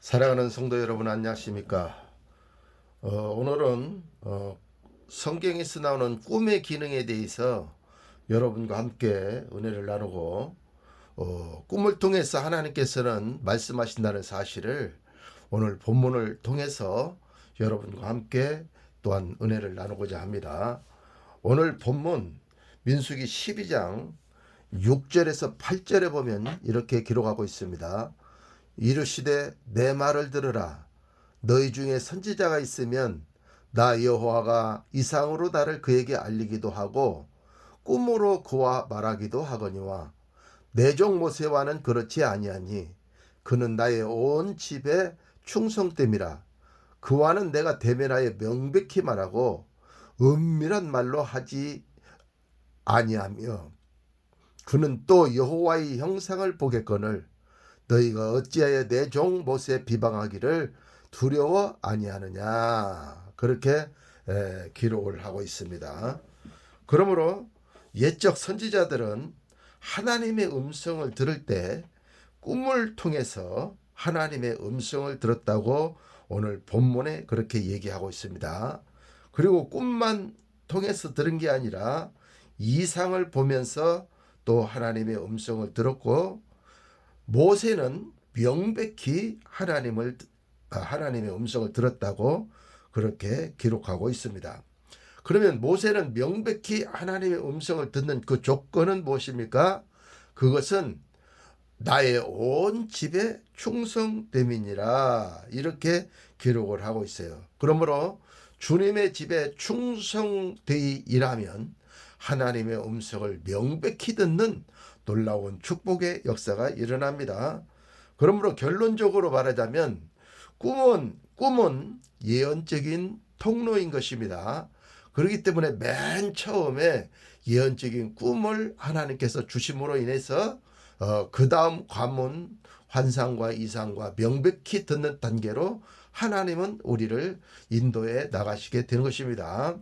사랑하는 성도 여러분 안녕하십니까? 어, 오늘은 어, 성경에서 나오는 꿈의 기능에 대해서 여러분과 함께 은혜를 나누고 어, 꿈을 통해서 하나님께서는 말씀하신다는 사실을 오늘 본문을 통해서 여러분과 함께 또한 은혜를 나누고자 합니다. 오늘 본문 민수기 12장 6절에서 8절에 보면 이렇게 기록하고 있습니다. 이르시되 내 말을 들으라. 너희 중에 선지자가 있으면 나 여호와가 이상으로 나를 그에게 알리기도 하고 꿈으로 그와 말하기도 하거니와 내 종 모세와는 그렇지 아니하니 그는 나의 온 집에 충성됨이라. 그와는 내가 대면하여 명백히 말하고 은밀한 말로 하지 아니하며 그는 또 여호와의 형상을 보겠거늘 너희가 어찌하여 내 종 모세 비방하기를 두려워 아니하느냐 그렇게 에, 기록을 하고 있습니다. 그러므로 옛적 선지자들은 하나님의 음성을 들을 때 꿈을 통해서 하나님의 음성을 들었다고 오늘 본문에 그렇게 얘기하고 있습니다. 그리고 꿈만 통해서 들은 게 아니라 이상을 보면서 또 하나님의 음성을 들었고 모세는 명백히 하나님을 아, 하나님의 음성을 들었다고 그렇게 기록하고 있습니다. 그러면 모세는 명백히 하나님의 음성을 듣는 그 조건은 무엇입니까? 그것은 나의 온 집에 충성됨이니라 이렇게 기록을 하고 있어요. 그러므로 주님의 집에 충성되이 일하면 하나님의 음성을 명백히 듣는 놀라운 축복의 역사가 일어납니다. 그러므로 결론적으로 말하자면 꿈은 꿈은 예언적인 통로인 것입니다. 그렇기 때문에 맨 처음에 예언적인 꿈을 하나님께서 주심으로 인해서 어, 그 다음 관문 환상과 이상과 명백히 듣는 단계로 하나님은 우리를 인도해 나가시게 되는 것입니다.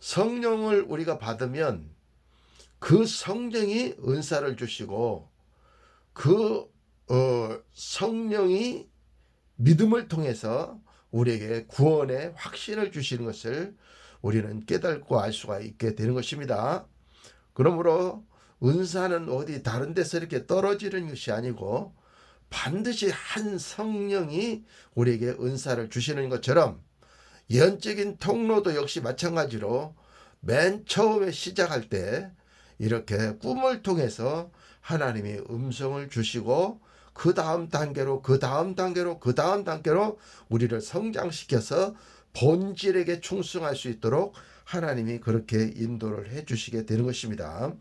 성령을 우리가 받으면 그 성령이 은사를 주시고 그 어, 성령이 믿음을 통해서 우리에게 구원의 확신을 주시는 것을 우리는 깨닫고 알 수가 있게 되는 것입니다. 그러므로 은사는 어디 다른 데서 이렇게 떨어지는 것이 아니고 반드시 한 성령이 우리에게 은사를 주시는 것처럼 예언적인 통로도 역시 마찬가지로 맨 처음에 시작할 때 이렇게 꿈을 통해서 하나님이 음성을 주시고 그 다음 단계로 그 다음 단계로 그 다음 단계로 우리를 성장시켜서 본질에게 충성할 수 있도록 하나님이 그렇게 인도를 해 주시게 되는 것입니다.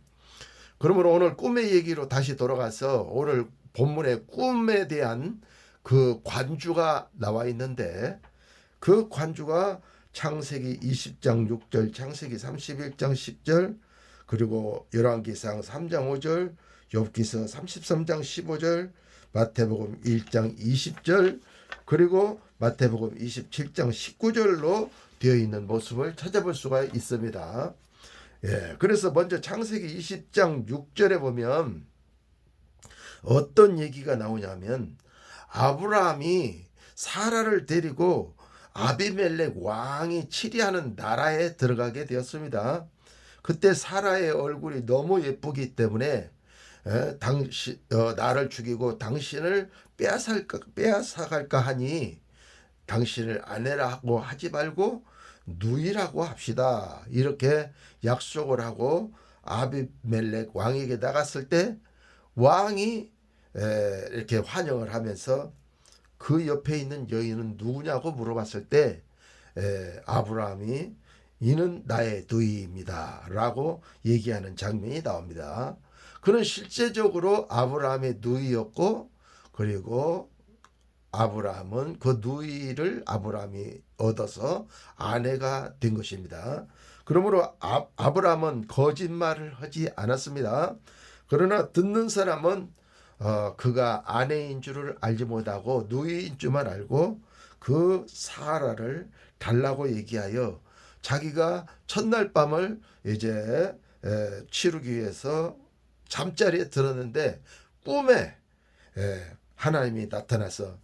그러므로 오늘 꿈의 얘기로 다시 돌아가서 오늘 본문의 꿈에 대한 그 관주가 나와 있는데 그 관주가 창세기 20장 6절, 창세기 31장 10절, 그리고 열왕기상 3장 5절, 욥기서 33장 15절, 마태복음 1장 20절, 그리고 마태복음 27장 19절로 되어 있는 모습을 찾아볼 수가 있습니다. 예, 그래서 먼저 창세기 20장 6절에 보면 어떤 얘기가 나오냐면 아브라함이 사라를 데리고 아비멜렉 왕이 치리하는 나라에 들어가게 되었습니다. 그때 사라의 얼굴이 너무 예쁘기 때문에 에, 당시 어, 나를 죽이고 당신을 빼앗을까 빼앗아갈까 하니 당신을 아내라고 하지 말고 누이라고 합시다. 이렇게 약속을 하고 아비멜렉 왕에게 나갔을 때 왕이 에, 이렇게 환영을 하면서 그 옆에 있는 여인은 누구냐고 물어봤을 때 에, 아브라함이 이는 나의 누이입니다 라고 얘기하는 장면이 나옵니다. 그는 실제적으로 아브라함의 누이였고 그리고 아브라함은 그 누이를 아브라함이 얻어서 아내가 된 것입니다. 그러므로 아, 아브라함은 거짓말을 하지 않았습니다. 그러나 듣는 사람은 어, 그가 아내인 줄을 알지 못하고 누이인 줄만 알고 그 사라를 달라고 얘기하여 자기가 첫날 밤을 이제 에, 치르기 위해서 잠자리에 들었는데 꿈에 에, 하나님이 나타나서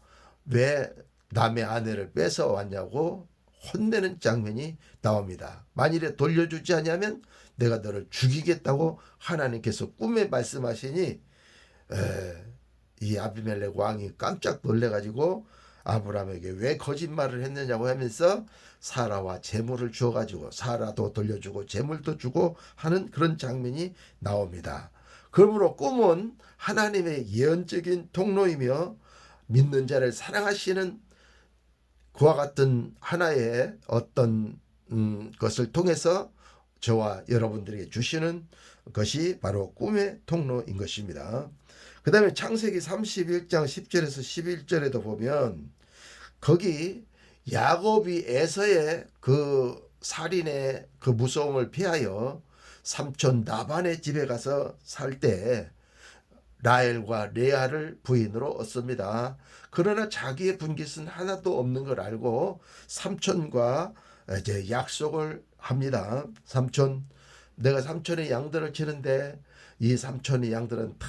왜 남의 아내를 뺏어 왔냐고 혼내는 장면이 나옵니다. 만일에 돌려주지 않으면 내가 너를 죽이겠다고 하나님께서 꿈에 말씀하시니 에, 이 아비멜렉 왕이 깜짝 놀래가지고 아브라함에게 왜 거짓말을 했느냐고 하면서 사라와 재물을 주어 가지고 사라도 돌려주고 재물도 주고 하는 그런 장면이 나옵니다. 그러므로 꿈은 하나님의 예언적인 통로이며 믿는 자를 사랑하시는 그와 같은 하나의 어떤 음, 것을 통해서 저와 여러분들에게 주시는 것이 바로 꿈의 통로인 것입니다. 그 다음에 창세기 31장 10절에서 11절에도 보면 거기 야곱이 에서의 그 살인의 그 무서움을 피하여 삼촌 나반의 집에 가서 살 때 라헬과 레아를 부인으로 얻습니다. 그러나 자기의 분깃은 하나도 없는 걸 알고 삼촌과 이제 약속을 합니다. 삼촌, 내가 삼촌의 양들을 치는데 이 삼촌의 양들은 다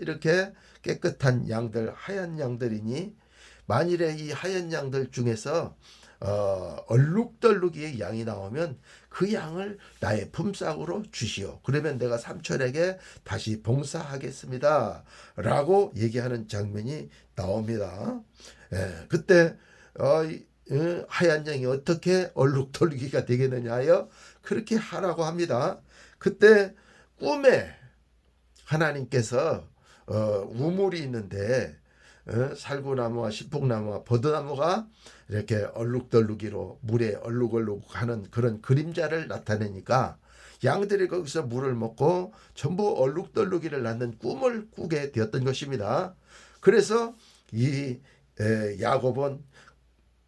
이렇게 깨끗한 양들, 하얀 양들이니 만일에 이 하얀 양들 중에서 어, 얼룩덜룩이의 양이 나오면 그 양을 나의 품삯으로 주시오. 그러면 내가 삼촌에게 다시 봉사하겠습니다. 라고 얘기하는 장면이 나옵니다. 예, 그때 어, 이, 어, 하얀 양이 어떻게 얼룩덜룩이가 되겠느냐 하여 그렇게 하라고 합니다. 그때 꿈에 하나님께서 어, 우물이 있는데 어, 살구나무와 시풍나무와 버드나무가 이렇게 얼룩덜룩이로 물에 얼룩얼룩 하는 그런 그림자를 나타내니까 양들이 거기서 물을 먹고 전부 얼룩덜룩이를 낳는 꿈을 꾸게 되었던 것입니다. 그래서 이 에, 야곱은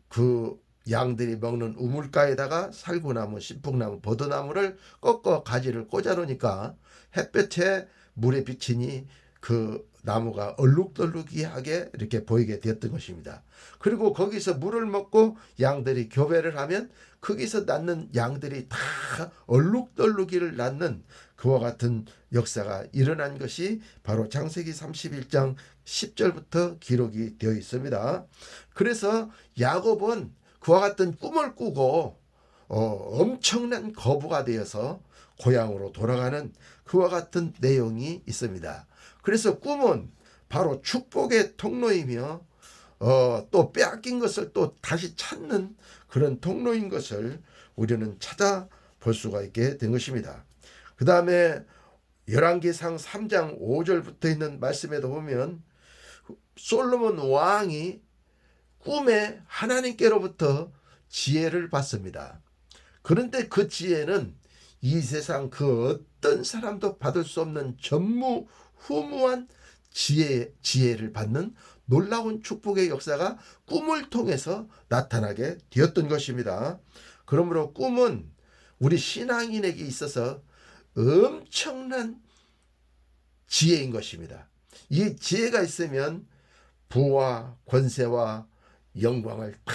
그 양들이 먹는 우물가에다가 살구나무, 신풍나무, 버드나무를 꺾어 가지를 꽂아놓으니까 햇볕에 물에 비치니 그 나무가 얼룩덜룩이하게 이렇게 보이게 되었던 것입니다. 그리고 거기서 물을 먹고 양들이 교배를 하면 거기서 낳는 양들이 다 얼룩덜룩이를 낳는 그와 같은 역사가 일어난 것이 바로 장세기 31장 10절부터 기록이 되어 있습니다. 그래서 야곱은 그와 같은 꿈을 꾸고 어, 엄청난 거부가 되어서 고향으로 돌아가는 그와 같은 내용이 있습니다. 그래서 꿈은 바로 축복의 통로이며 어, 또 빼앗긴 것을 또 다시 찾는 그런 통로인 것을 우리는 찾아 볼 수가 있게 된 것입니다. 그 다음에 열왕기상 3장 5절부터 있는 말씀에도 보면 솔로몬 왕이 꿈에 하나님께로부터 지혜를 받습니다. 그런데 그 지혜는 이 세상 그 어떤 사람도 받을 수 없는 전무후무한 지혜, 지혜를 받는 놀라운 축복의 역사가 꿈을 통해서 나타나게 되었던 것입니다. 그러므로 꿈은 우리 신앙인에게 있어서 엄청난 지혜인 것입니다. 이 지혜가 있으면 부와 권세와 영광을 다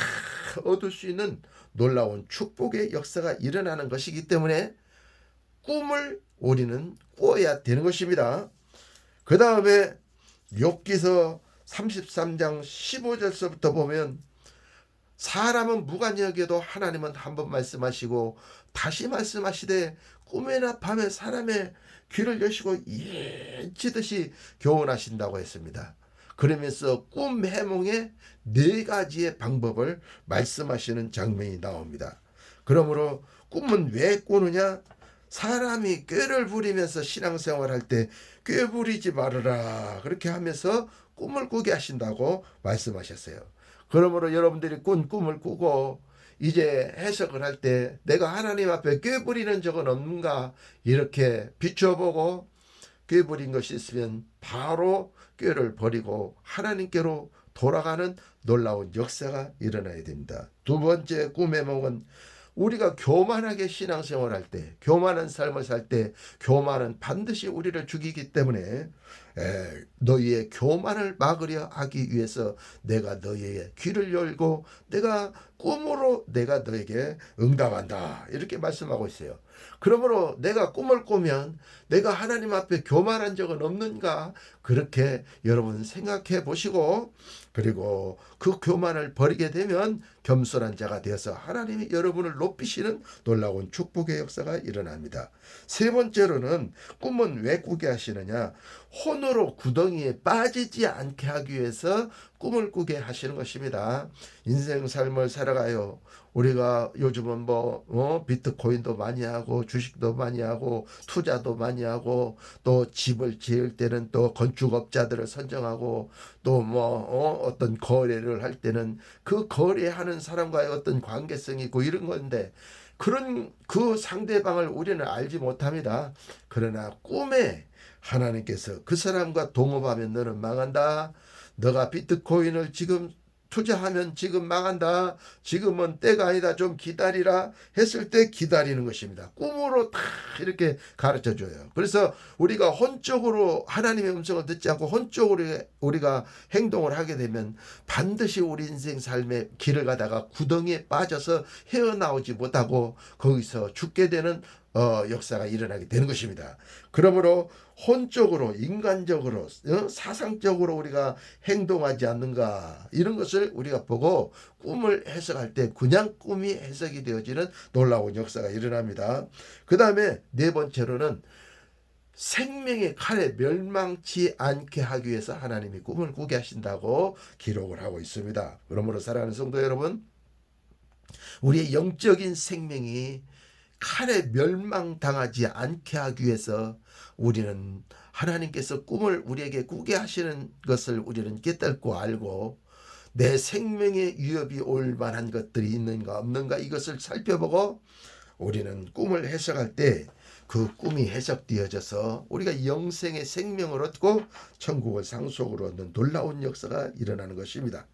얻을 수 있는 놀라운 축복의 역사가 일어나는 것이기 때문에 꿈을 우리는 꾸어야 되는 것입니다. 그 다음에 욥기서 33장 15절서부터 보면 사람은 무관여겨도 하나님은 한 번 말씀하시고 다시 말씀하시되 꿈에나 밤에 사람의 귀를 여시고 예치듯이 교훈하신다고 했습니다. 그러면서 꿈 해몽의 네 가지의 방법을 말씀하시는 장면이 나옵니다. 그러므로 꿈은 왜 꾸느냐? 사람이 꾀를 부리면서 신앙생활 할때 꾀 부리지 말아라 그렇게 하면서 꿈을 꾸게 하신다고 말씀하셨어요. 그러므로 여러분들이 꾼 꿈을 꾸고 이제 해석을 할 때 내가 하나님 앞에 꾀 부리는 적은 없는가 이렇게 비춰보고 꾀 부린 것이 있으면 바로 꾀를 버리고 하나님께로 돌아가는 놀라운 역사가 일어나야 됩니다. 두 번째 꿈의梦은 우리가 교만하게 신앙생활 할 때, 교만한 삶을 살 때, 교만은 반드시 우리를 죽이기 때문에 에, 너희의 교만을 막으려 하기 위해서 내가 너희의 귀를 열고 내가 꿈으로 내가 너에게 응답한다. 이렇게 말씀하고 있어요. 그러므로 내가 꿈을 꾸면 내가 하나님 앞에 교만한 적은 없는가? 그렇게 여러분 생각해 보시고 그리고 그 교만을 버리게 되면 겸손한 자가 되어서 하나님이 여러분을 높이시는 놀라운 축복의 역사가 일어납니다. 세 번째로는 꿈은 왜 꾸게 하시느냐? 혼으로 구덩이에 빠지지 않게 하기 위해서 꿈을 꾸게 하시는 것입니다. 인생 삶을 살아가요. 우리가 요즘은 뭐 어, 비트코인도 많이 하고 주식도 많이 하고 투자도 많이 하고 또 집을 지을 때는 또 건축업자들을 선정하고 또뭐 어, 떤 거래를 할 때는 그 거래하는 사람과의 어떤 관계성이 있고 이런 건데 그런 그 상대방을 우리는 알지 못합니다. 그러나 꿈에 하나님께서 그 사람과 동업하면 너는 망한다. 너가 비트코인을 지금 투자하면 지금 망한다. 지금은 때가 아니다. 좀 기다리라. 했을 때 기다리는 것입니다. 꿈으로 다 이렇게 가르쳐 줘요. 그래서 우리가 혼적으로 하나님의 음성을 듣지 않고 혼적으로 우리가 행동을 하게 되면 반드시 우리 인생 삶의 길을 가다가 구덩이에 빠져서 헤어나오지 못하고 거기서 죽게 되는 어, 역사가 일어나게 되는 것입니다. 그러므로 혼적으로 인간적으로 어? 사상적으로 우리가 행동하지 않는가 이런 것을 우리가 보고 꿈을 해석할 때 그냥 꿈이 해석이 되어지는 놀라운 역사가 일어납니다. 그 다음에 네 번째로는 생명의 칼에 멸망치 않게 하기 위해서 하나님이 꿈을 꾸게 하신다고 기록을 하고 있습니다. 그러므로 사랑하는 성도 여러분, 우리의 영적인 생명이 칼에 멸망당하지 않게 하기 위해서 우리는 하나님께서 꿈을 우리에게 꾸게 하시는 것을 우리는 깨닫고 알고 내 생명의 위협이 올 만한 것들이 있는가 없는가 이것을 살펴보고 우리는 꿈을 해석할 때 그 꿈이 해석되어져서 우리가 영생의 생명을 얻고 천국을 상속으로 얻는 놀라운 역사가 일어나는 것입니다.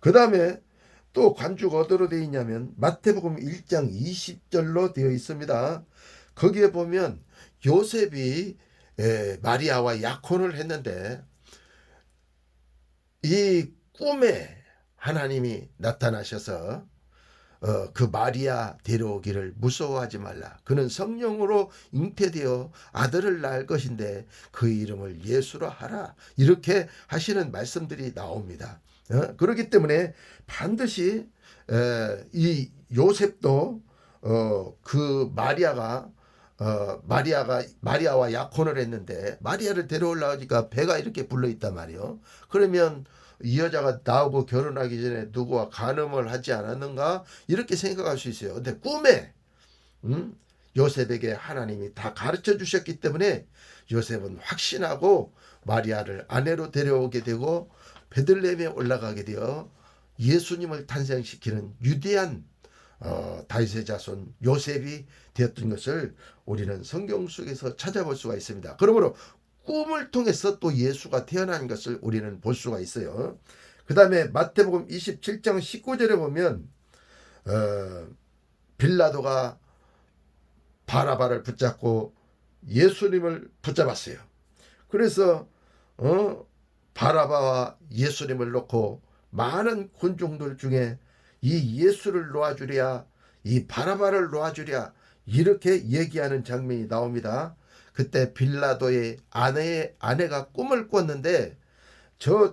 그 다음에 또 관주가 어디로 되어 있냐면 마태복음 1장 20절로 되어 있습니다. 거기에 보면 요셉이 에, 마리아와 약혼을 했는데 이 꿈에 하나님이 나타나셔서 어, 그 마리아 데려오기를 무서워하지 말라. 그는 성령으로 잉태되어 아들을 낳을 것인데 그 이름을 예수로 하라. 이렇게 하시는 말씀들이 나옵니다. 어? 그렇기 때문에 반드시 에, 이 요셉도 어, 그 마리아가 어, 마리아가 마리아와 약혼을 했는데 마리아를 데려올라오니까 배가 이렇게 불러 있단 말이요. 그러면 이 여자가 나하고 결혼하기 전에 누구와 간음을 하지 않았는가 이렇게 생각할 수 있어요. 근데 꿈에 음? 요셉에게 하나님이 다 가르쳐 주셨기 때문에 요셉은 확신하고 마리아를 아내로 데려오게 되고 베들레헴에 올라가게 되어 예수님을 탄생시키는 유대한 어, 다윗의 자손 요셉이 되었던 것을 우리는 성경 속에서 찾아볼 수가 있습니다. 그러므로 꿈을 통해서 또 예수가 태어난 것을 우리는 볼 수가 있어요. 그 다음에 마태복음 27장 19절에 보면 어, 빌라도가 바라바를 붙잡고 예수님을 붙잡았어요. 그래서 어, 바라바와 예수님을 놓고 많은 군중들 중에 이 예수를 놓아주랴 이 바라바를 놓아주랴 이렇게 얘기하는 장면이 나옵니다. 그때 빌라도의 아내의 아내가 꿈을 꿨는데 저